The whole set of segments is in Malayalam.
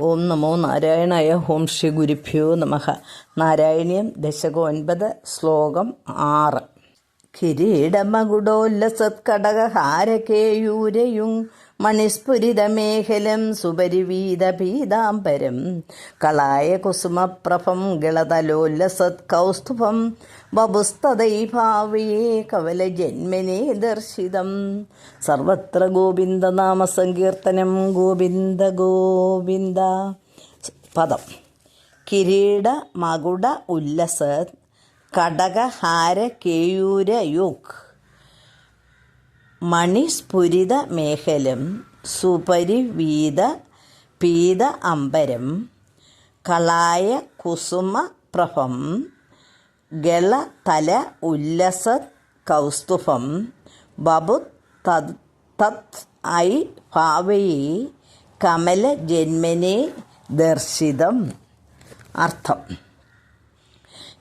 ഓം നമോ നാരായണായ ഹോം ശ്രീ ഗുരുഭ്യോ നമഃ. നാരായണീയം ദശകം ഒൻപത് ശ്ലോകം ആറ്. കിരീടമകുടോല്ലസത്കടകഹാരകേയൂരയും മണിസ്ഫുരിതമേഖലം സുപരിവീതപീതാംബരം കളായ കുസുമപ്രഭം ഗളതലോല്ലസത്കൗസ്തുഭം കൗസ്തുഭം കവല കവലജന്മനെ ദർശിതം. സർവത്ര ഗോവിന്ദനാമസങ്കീർത്തനം ഗോവിന്ദ ഗോവിന്ദ പദം. കിരീട മകുട ഉല്ലസത് കടകഹാര കേയൂരയുക് മണിസ്ഫുരിത മേഖലം സുപരിവീത പീത അംബരം കളായ കുസുമ പ്രഭം ഗള തല ഉല്ലസ കൗസ്തുഭം ബബു തത് ഐ ഭാവയെ കമല ജന്മനെ ദർശിതം. അർത്ഥം.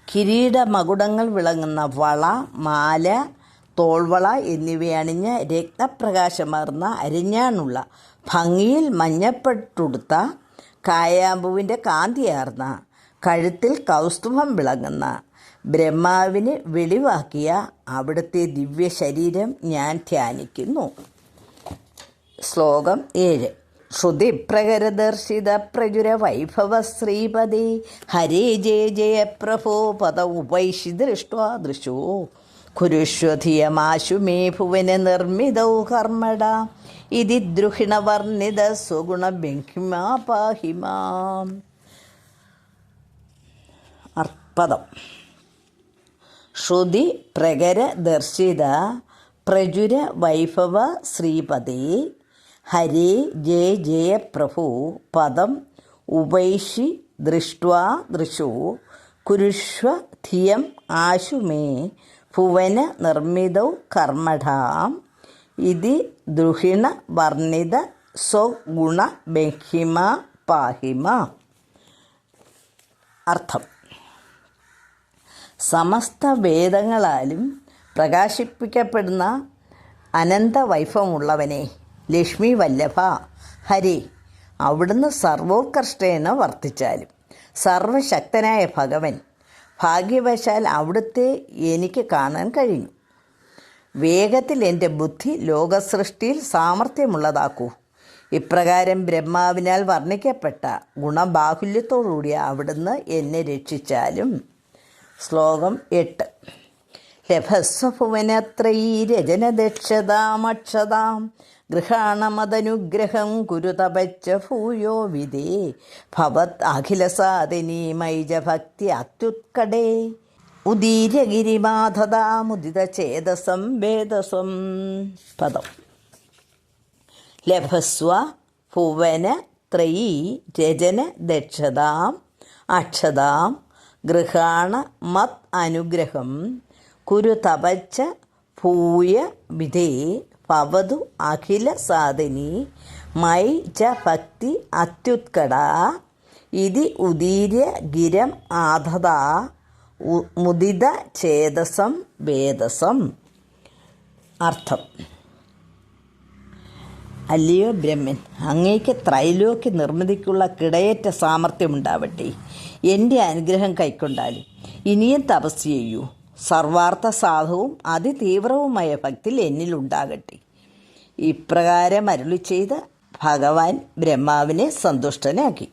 കിരീട മകുടങ്ങൾ വിളങ്ങുന്ന വള മാല തോൾവള എന്നിവയണിഞ്ഞ് രത്നപ്രകാശമാർന്ന അരിഞ്ഞാണുള്ള ഭംഗിയിൽ മഞ്ഞപ്പെട്ടുടുത്ത കായാമ്പുവിന്റെ കാന്തിയാർന്ന കഴുത്തിൽ കൗസ്തുഭം വിളങ്ങുന്ന ബ്രഹ്മാവിന് വെളിവാക്കിയ അവിടുത്തെ ദിവ്യ ശരീരം ഞാൻ ധ്യാനിക്കുന്നു. ശ്ലോകം ഏഴ്. ശ്രുതിപ്രകരദർശിത പ്രചുര വൈഭവ ശ്രീപതി ഹരേ ജയ ജയ പ്രഭോ പദ ഉപൈഷി ദൃഷ്ടോ ദൃശോ. കുരുഷ്വധിയമാശു മേ നിർമ്മിതൗ കർമ്മട. ഇതി ദ്രുഹിണവർണിത സ്വഗുണ ബെങ്കിമാ പാഹിമാം അർപ്പദം. ശ്രുതി പ്രകര ദർശിത പ്രചുര വൈഭവ ശ്രീപതി ഹരേ ജയ ജയ പ്രഭു പദം ഉപൈഷി ദൃഷ്ട്വാ ദൃശു. കുരുഷ്വ ധിയം ആശു മേ ഭുവന നിർമ്മിതൗ കർമ്മഠാം. ഇതി ദ്രുഹിണ വർണിത സ്വഗുണ ബഹിമ പാഹിമ. അർത്ഥം. സമസ്ത വേദങ്ങളാലും പ്രകാശിപ്പിക്കപ്പെടുന്ന അനന്ത വൈഭവമുള്ളവനെ ലക്ഷ്മി വല്ലഭ ഹരി അവിടുന്ന് സർവോത്കർഷ്ടേന വർത്തിച്ചാലും സർവശക്തനായ ഭഗവൻ ഭാഗ്യവശാൽ അവിടുത്തെ എനിക്ക് കാണാൻ കഴിഞ്ഞു. വേഗത്തിൽ എന്റെ ബുദ്ധി ലോകസൃഷ്ടിയിൽ സാമർഥ്യമുള്ളതാക്കൂ. ഇപ്രകാരം ബ്രഹ്മാവിനാൽ വർണിക്കപ്പെട്ട ഗുണബാഹുല്യത്തോടുകൂടി അവിടുന്ന് എന്നെ രക്ഷിച്ചാലും. ശ്ലോകം എട്ട്. ലഭസ്വഭുവനത്രയീ രജനദക്ഷതാമക്ഷതാം ഗൃഹാണമതനുഗ്രഹം കുരുതപച്ച ഭൂയോ വിദേ ഭവത് അഖിലസാദിനി മൈജഭക്തി അത്യുത്കടേ. ഉദീരഗിരിമാധതാമുദിതചേതസം വേദസം. പദം. ലഭസ്വ ഭുവന ത്രയീ രചന ദക്ഷതാം അക്ഷതാം ഗൃഹാണ മത് അനുഗ്രഹം കുരു തപച്ച ഭൂയ വിധേ ഭവതു അഖില സാധനി മൈ ച ഭക്തി അത്യുത്കട ഇതി ഉദീര്യ ഗിരം ആധത മുദിത ചേതസം വേദസം. അർത്ഥം. അല്ലയോ ബ്രഹ്മൻ അങ്ങേക്ക് ത്രൈലോക്യ നിർമ്മിതിക്കുള്ള കിടയേറ്റ സാമർഥ്യമുണ്ടാവട്ടെ. എന്റെ അനുഗ്രഹം കൈക്കൊണ്ടാലും ഇനിയും തപസ് ചെയ്യൂ. സർവാർത്ഥ സാധുവും അതിതീവ്രവുമായ ഭക്തി എന്നിലുണ്ടാകട്ടെ. ഇപ്രകാരം അരുളി ചെയ്ത് ഭഗവാൻ ബ്രഹ്മാവിനെ സന്തുഷ്ടനാക്കി.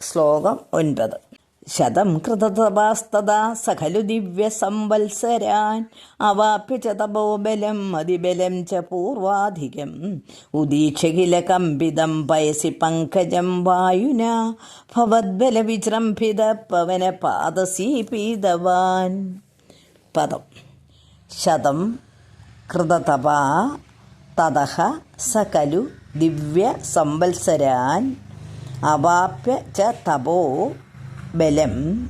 ശ്ലോകം ഒൻപത്. ശതം കൃതതപാസ്തദാ സഖലു ദിവ്യ സംവത്സരാൻ. അവാപ്യ തപോബലം അതിബലം ച പൂർവാധികം. ഉദീക്ഷകില കമ്പിതം പയസി പങ്കജം വായുന. ഭവദ്ബല വിജൃംഭിത പവന പാദസീ പീതവാൻ. പദം. ശതം കൃതതപാ തതഹ സകലു ദിവ്യ സംവത്സരാൻ. അവാപ്യ ച തപോ ബലം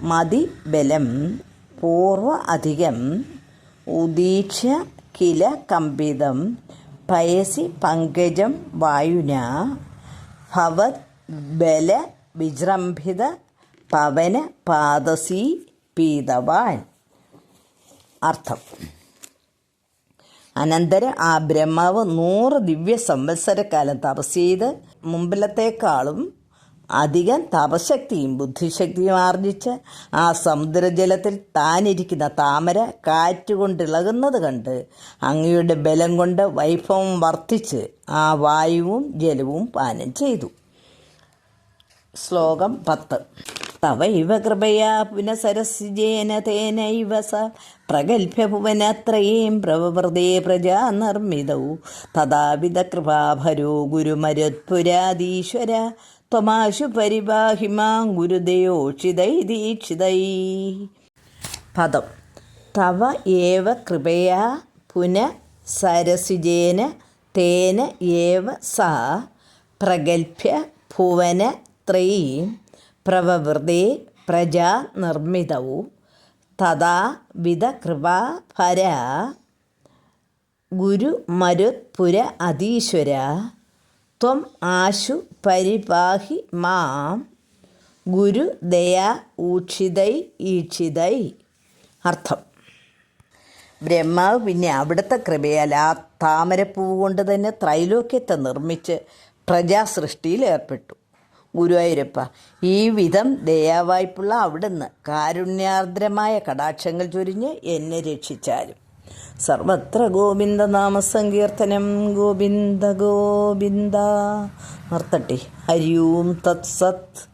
മതിബലം പൂർവ അധികം ഉദീക്ഷ കില കമ്പിതം പയസി പങ്കജം വായുന ഭവത് ബല വിജൃംഭിത പവന പാദസി പീതവാൻ. അർത്ഥം. അനന്തര ആ ബ്രഹ്മാവ് നൂറ് ദിവ്യ സംവത്സരക്കാലം തപസ് ചെയ്ത് മുമ്പിലത്തേക്കാളും അധികം തപശക്തിയും ബുദ്ധിശക്തിയും ആർജിച്ച് ആ സമുദ്രജലത്തിൽ താനിരിക്കുന്ന താമര കാറ്റുകൊണ്ടിളകുന്നത് കണ്ട് അങ്ങയുടെ ബലം കൊണ്ട് വൈഭവം വർദ്ധിച്ച് ആ വായുവും ജലവും പാനം ചെയ്തു. ശ്ലോകം പത്ത്. തവൈവ കൃപയാ പുനസരസിജേന തേനൈവ സ പ്രഗൽഭ്യ ഭുവനത്രയീം പ്രവൃതേ പ്രജാ നിർമ്മിതൗ. തഥാവിധ കൃപാഭരോ ഗുരുമരുത്പുരാധീശ്വര പരിപാഹി മാം ഗുരുദയോക്ഷിതൈ ദീക്ഷിതൈ പദം. തവ ഏവ കൃപയാ പുന സരസിജേന തേന ഏവ സാ പ്രഗൽഭ്യ ഭുവന ത്രയീം പ്രവവൃതേ പ്രജാ നിർമ്മിതവും തഥാ വിധ കൃപാഭര ഗുരുമരുത്പുര അതീശ്വര ത്വം ആശു പരിപാഹി മാം. ഗുരു ദയാ ഊക്ഷിതൈ ഈക്ഷിതൈ. അർത്ഥം. ബ്രഹ്മാവ് പിന്നെ അവിടുത്തെ കൃപയാൽ ആ താമരപ്പൂവ് കൊണ്ട് തന്നെ ത്രൈലോക്യത്തെ നിർമ്മിച്ച് പ്രജാസൃഷ്ടിയിൽ ഏർപ്പെട്ടു. ഗുരുവായൂരപ്പ ഈ വിധം ദയാവായ്പുള്ള അവിടുന്ന് കാരുണ്യാർദ്രമായ കടാക്ഷങ്ങൾ ചൊരിഞ്ഞ് എന്നെ രക്ഷിച്ചാലും. സർവത്ര ഗോവിന്ദ നാമ നാമസങ്കീർത്തനം. ഗോവിന്ദ ഗോവിന്ദ. നിർത്തട്ടെ. ഹരി ഓം തത്സത്.